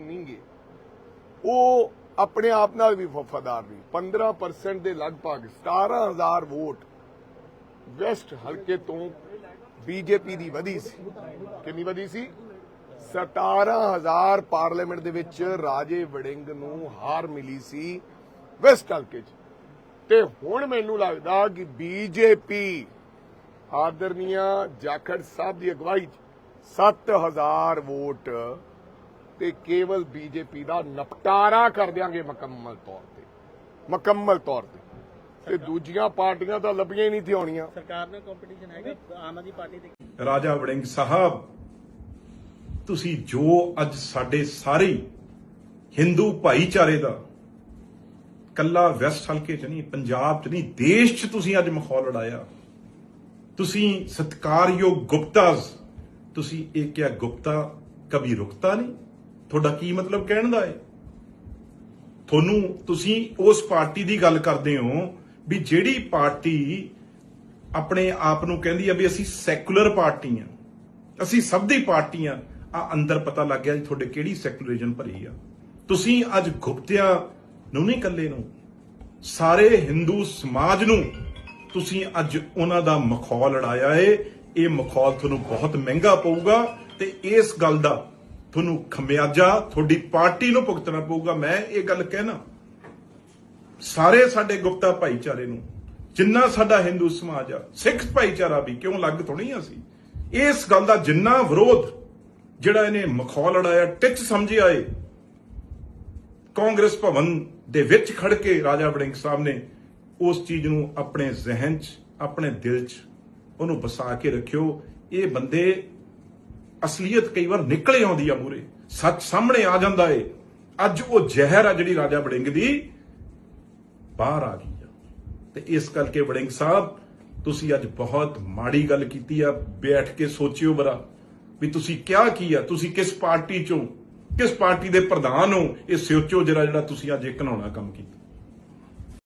ਨਹੀਂਗੇ। ਉਹ ਆਪਣੇ ਆਪ ਨਾਲ ਵੀ ਵਫਾਦਾਰ ਨਹੀਂ। 15% ਦੇ ਲਗਭਗ 17000 ਵੋਟ ਵੈਸਟ ਹਲਕੇ ਤੋਂ ਬੀਜੇਪੀ ਦੀ ਵਧੀ ਸੀ। ਕਿੰਨੀ ਵਧੀ ਸੀ? 17000 ਪਾਰਲੀਮੈਂਟ ਦੇ ਵਿੱਚ ਰਾਜੇ ਵੜਿੰਗ ਨੂੰ ਹਾਰ ਮਿਲੀ ਸੀ ਵੈਸਟ ਹਲਕੇ 'ਚ। ਤੇ ਹੁਣ ਮੈਨੂੰ ਲੱਗਦਾ ਕਿ ਬੀਜੇਪੀ ਆਦਰਨੀਆ ਜਾਖੜ ਸਾਹਿਬ ਦੀ ਅਗਵਾਈ 'ਚ 7000 ਵੋਟ ਤੇ ਕੇਵਲ ਬੀਜੇਪੀ ਦਾ ਨਿਪਟਾਰਾ ਕਰ ਦਿਆਂਗੇ ਮੁਕੰਮਲ ਤੌਰ ਤੇ। ਮੁਕੰਮਲ ਤੌਰ ਤੇ। ਤੇ ਦੂਜੀਆਂ ਪਾਰਟੀਆਂ ਤਾਂ ਲੱਭੀਆਂ ਹੀ ਨਹੀਂ ਥੀ ਹੋਣੀਆਂ ਸਰਕਾਰ ਨਾਲ ਕੰਪੀਟੀਸ਼ਨ ਹੈਗਾ? ਆਮ ਆਦਮੀ ਪਾਰਟੀ ਦੇ ਰਾਜਾ ਵੜਿੰਗ ਸਾਹਿਬ ਤੁਸੀਂ ਜੋ ਅੱਜ ਸਾਡੇ ਸਾਰੇ ਹਿੰਦੂ ਭਾਈਚਾਰੇ ਦਾ ਕੱਲਾ ਵੈਸਟ ਹਲਕੇ ਚ ਨਹੀਂ ਪੰਜਾਬ ਚ ਨਹੀਂ ਦੇਸ਼ ਚ ਤੁਸੀਂ ਅੱਜ ਮਖੌਲ ਉਡਾਇਆ ਤੁਸੀਂ ਸਤਕਾਰਯੋਗ ਗੁਪਤਾਸ ਤੁਸੀਂ ਇਹ ਕਿਹਾ ਗੁਪਤਾ ਕभी ਰੁਕਤਾ ਨਹੀਂ। ਤੁਹਾਡਾ ਕੀ ਮਤਲਬ ਕਹਿਣ ਦਾ ਹੈ ਤੁਹਾਨੂੰ ਤੁਸੀਂ ਉਸ ਪਾਰਟੀ ਦੀ ਗੱਲ ਕਰਦੇ ਹੋ ਵੀ ਜਿਹੜੀ ਪਾਰਟੀ ਆਪਣੇ ਆਪ ਨੂੰ ਕਹਿੰਦੀ ਆ ਵੀ ਅਸੀਂ ਸੈਕੂਲਰ ਪਾਰਟੀ ਆ। ਅਸੀਂ ਸਭ ਦੀ ਪਾਰਟੀ ਆ। ਆ ਅੰਦਰ ਪਤਾ ਲੱਗ ਗਿਆ ਜੀ ਤੁਹਾਡੇ ਕਿਹੜੀ ਸੈਕੂਲਰਿਜ਼ਮ ਭਰੀ ਆ। ਤੁਸੀਂ ਅੱਜ ਗੁਪਤਿਆ ਨੂੰ ਨਹੀਂ ਇਕੱਲੇ ਨੂੰ, ਸਾਰੇ ਹਿੰਦੂ ਸਮਾਜ ਨੂੰ ਤੁਸੀਂ ਅੱਜ ਉਹਨਾਂ ਦਾ ਮਖੌਲ ਲੜਾਇਆ ਏ। ਇਹ ਮਖੌਲ ਤੁਹਾਨੂੰ ਬਹੁਤ ਮਹਿੰਗਾ ਪਊਗਾ ਤੇ ਇਸ ਗੱਲ ਦਾ ਤੁਹਾਨੂੰ ਖਮਿਆਜਾ ਤੁਹਾਡੀ ਪਾਰਟੀ ਨੂੰ ਭੁਗਤਣਾ ਪਊਗਾ, ਮੈਂ ਇਹ ਗੱਲ ਕਹਿਣਾ। ਸਾਰੇ ਸਾਡੇ ਗੁਪਤਾ ਭਾਈਚਾਰੇ ਨੂੰ, ਜਿੰਨਾ ਸਾਡਾ ਹਿੰਦੂ ਸਮਾਜ ਆ, ਸਿੱਖ ਭਾਈਚਾਰਾ ਵੀ ਕਿਉਂ ਲੱਗ ਥੋੜੀ ਅਸੀਂ? ਇਸ ਗੱਲ ਦਾ ਜਿੰਨਾ ਵਿਰੋਧ, ਜਿਹੜਾ ਇਹਨੇ ਮਖੌਲ ਲੜਾਇਆ ਟਿੱਚ ਸਮਝਿਆ ਏ ਕਾਂਗਰਸ ਭਵਨ ਦੇ ਵਿੱਚ ਖੜ ਕੇ ਰਾਜਾ ਵੜਿੰਗ ਸਾਹਿਬ ਨੇ ਉਸ ਚੀਜ਼ ਨੂੰ ਆਪਣੇ ਜ਼ਿਹਨ 'ਚ, ਆਪਣੇ ਦਿਲ 'ਚ ਉਹਨੂੰ ਵਸਾ ਕੇ ਰੱਖਿਓ। ਇਹ ਬੰਦੇ ਅਸਲੀਅਤ ਕਈ ਵਾਰ ਨਿਕਲੇ ਆਉਂਦੀ ਆ ਮੂਰੇ ਸੱਚ ਸਾਹਮਣੇ ਆ ਜਾਂਦਾ ਏ। ਅੱਜ ਉਹ ਜ਼ਹਿਰ ਆ ਜਿਹੜੀ ਰਾਜਾ ਵੜਿੰਗ ਦੀ ਬਾਹਰ ਆ ਗਈ ਆ। ਤੇ ਇਸ ਕਰਕੇ ਵੜਿੰਗ ਸਾਹਿਬ, ਤੁਸੀਂ ਅੱਜ ਬਹੁਤ ਮਾੜੀ ਗੱਲ ਕੀਤੀ ਆ। ਬੈਠ ਕੇ ਸੋਚਿਓ ਬਰਾ ਵੀ ਤੁਸੀਂ ਕਿਹਾ ਕੀ ਆ? ਤੁਸੀਂ ਕਿਸ ਪਾਰਟੀ ਚੋਂ? ਕਿਸ ਪਾਰਟੀ ਦੇ ਪ੍ਰਧਾਨ ਹੋ? ਇਹ ਸੋਚੋ ਜਿਹੜਾ ਜਿਹੜਾ ਤੁਸੀਂ ਅੱਜ ਇਹ ਘਨਾਉਣਾ ਕੰਮ ਕੀਤਾ।